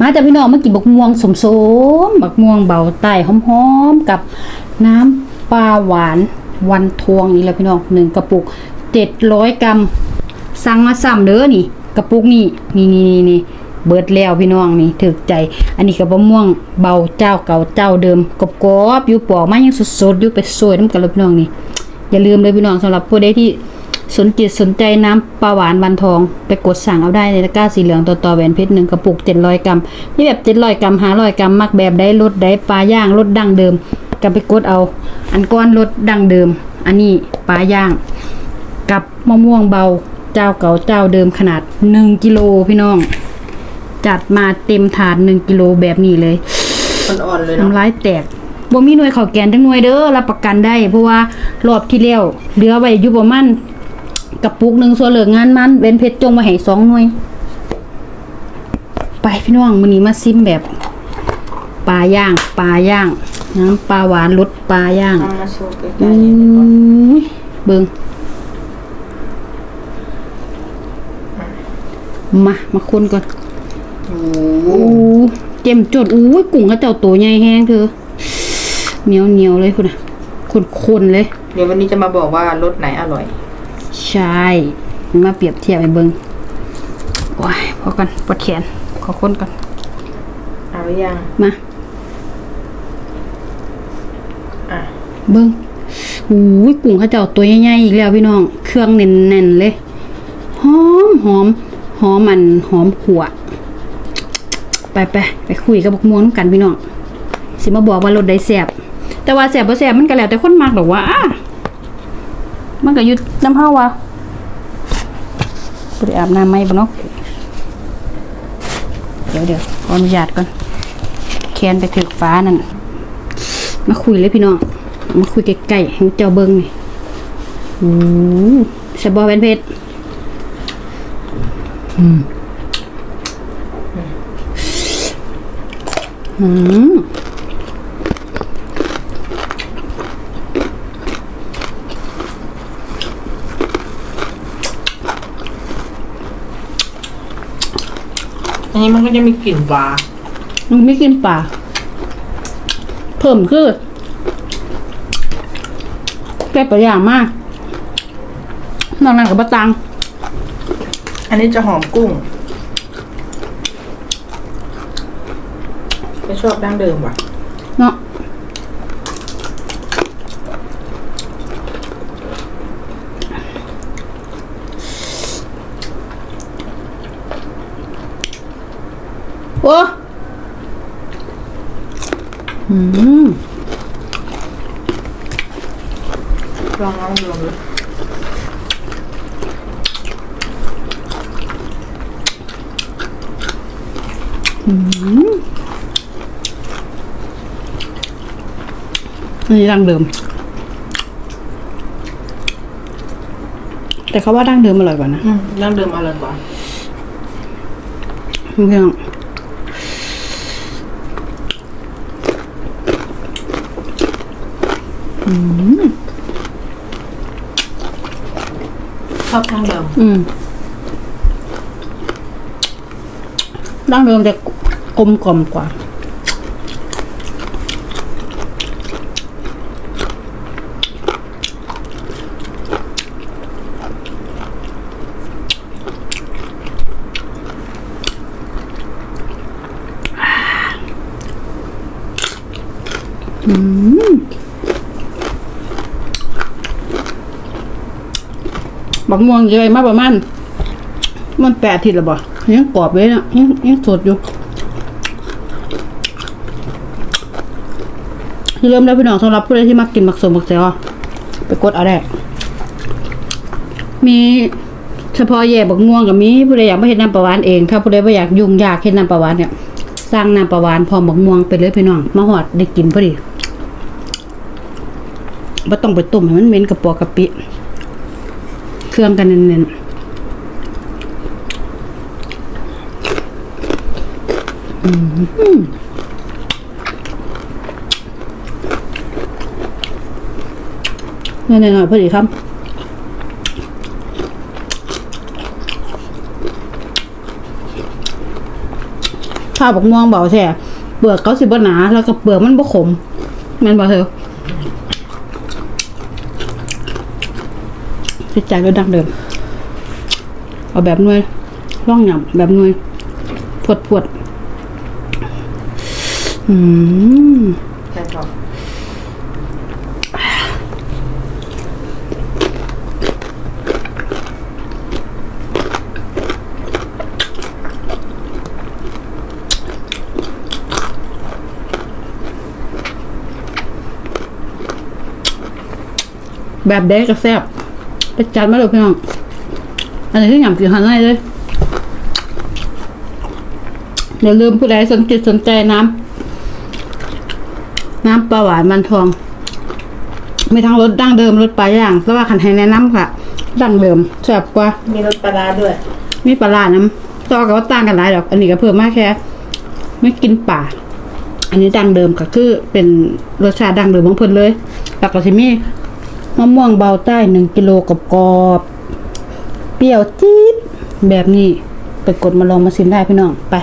มาจากพี่น้องมากินบักม่วงสมสมบักม่วงเบาไต้หอมๆกับน้ำปลาหวานวันทวงนี่แหละพี่น้องหนึ่งกระปุกเจ็ดร้อยกรัมสั่งมาซ้ำเด้อนี่ กระปุกนี่นี่นี่นี่นี่เบิดแล้วพี่น้องนี่ถึกใจ อันนี้กับบะม่วงเบาเจ้าเก่าเจ้าเดิมกรอบๆอยู่ปอกมายังสดๆอยู่ไปสวยน้ำกันเลยพี่น้องนี่อย่าลืมเลยพี่น้องสำหรับผู้ใดที่ สนจิตสนใจน้ำปลาหวานวันทอง ไปกดสั่งเอาได้ในตะกร้าสีเหลืองต่อต่อแหวนเพชรหนึ่งกระปุกเจ็ดร้อยกรัมนี่แบบเจ็ดร้อยกรัมห้าร้อยกรัมมักแบบได้รสได้ปลาย่างรสดั้งเดิมก็ไปกดเอา อันก้อนรสดั้งเดิม อันนี้ปลาย่าง กับมะม่วงเบาเจ้าเก่าเจ้าเดิมขนาดหนึ่งกิโลพี่น้อง จัดมาเต็มถาดหนึ่งกิโลแบบนี้เลยอ่อนๆเลยเนาะน้ำลายแตกบ่มีหน่วยข้าวแกนจังหน่วยเด้อรับประกันได้ เพราะว่ารอบที่แล้วเหลือไว้อยู่ประมาณ กระปุกหนึงส่วนเหลืองานมันเว้นเพชรจงมาให้สองหน่วย ไปพี่น้องมื้อนี้มาซิมแบบปลาย่างปลาย่างน้ำปลาหวานรสปลาย่างเอามาโชว์ใกอืล้ๆนิดนึงก่อนมเบิ่งมามาคนก่อนโอ้โหอู้เจ็มจดอู้ยกุ้งเขาเจ้าตัวใหญ่แห้งเธอเหนียวเหนียวๆเลยคุณน่ะคนๆเลย เดี๋ยววันนี้จะมาบอกว่ารสไหนอร่อย ใช่มาเปรียบเทียบไปเบิงโอ้ยพอกันปวดแขน ขอค้นก่อน เอาหรือยังมา อะเบิงอู้ยกุ้งเขาเจ้าตัวใหญ่ๆอีกแล้วพี่น้อง เครื่องแน่นๆเลย หอมหอมหอมมันหอมขัวไปไปไปคุยกับบักม่วงนำกันพี่น้องสิมาบอกว่ารสได้แซ่บแต่ว่าแซ่บบ่แซ่บมันก็แล้วแต่คนมักดอกว่าอ้า มันก็อยู่น้ำเฮาว่ะบ่ได้อาบน้ำไหมบ่เนาะเดี๋ยวเดี๋ยวขออนุญาตก่อนแคนไปถึกฟ้านั่นมาคุยเลยพี่น้องมาคุยใกล้ๆให้เจ้าเบิงนี่โอ้แซ่บบ่แว่นเพชรอืมอั นนี้มันก็จะมีกลิ่นปลามันไม่กินปลาเพิ่มคือแก้ปลาอย่างมากนอกนั้นกับบะตังอันนี้จะหอมกุ้งไม่ชอบดั้งเดิมว่ะ เนาะ โอ้อืมลองน้ำรวมเลยอันนี้ดั้งเดิม แต่เขาว่าดั้งเดิมอร่อยกว่านะ อืมดั้งเดิมอร่อยกว่า เพื่อนช อบดั้งเดิมอืมดั้งเดิมจะกลมกล่อมกว่า บักม่วงเยอะมากประมาณมันแปดทิตย์แล้วบ่ยังกรอบเลยนะยังยังสดอยู่เริ่มแล้วพี่น้องสำหรับผู้ใดที่มักกินมักสมมักแซวไปกดเอาได้มีเฉพาะแย่บักม่วงกับมีผู้ใดอยากมาเฮ็ดน้ำปลาหวานเอง ถ้าผู้ใดไม่อยากยุ่งยากเฮ็ดน้ำปลาหวานเนี่ยสร้างน้ำปลาหวานพร้อมบักม่วงไปเลยพี่น้องมาหอดได้กินพอดีบ่ต้องไปต้มให้มันเหม็นกระปอกกะปิ รื่องกันเน้นๆอืมเงินๆหน่อยพอดีครับข้าวบักม่วงเบาแท้เปลือกเขาสิบหนา แล้วก็เปลือกมันบ่ขมแม่นบ่เธอ จิตใจก็ดังเดิม เอาแบบหน่วยร่องหย่ำแบบหน่วยพวดพวดๆอืมใช่ครับแบบเด็กก็แซ่บ ไปจัดมาเลยพี่น้องอันนี้ที่หย่ำกินหันได้เลยอย่าลืมผู้ใดสนจิตสนใจน้ำน้ำปลาหวานมันทองมีทั้งรสดั้งเดิมรสปลาย่างแต่ว่าขันให้แนะนำค่ะ ดั้งเดิมแซ่บกว่า มีรสปลาร้าด้วย มีปลาร้าน้ำต่อกับว่าต่างกันหลายดอก อันนี้ก็เพิ่มมากแค่ ไม่กินป่า อันนี้ดั้งเดิมก็คือเป็นรสชาติดั้งเดิมของเพิ่นเลยแล้วก็สิมี มะม่วงเบาใต้หนึ่งกิโลกับกรอบเปรี้ยวจี๊ดแบบนี้ ไปกดมาลองมาชิมได้พี่น้อง ไป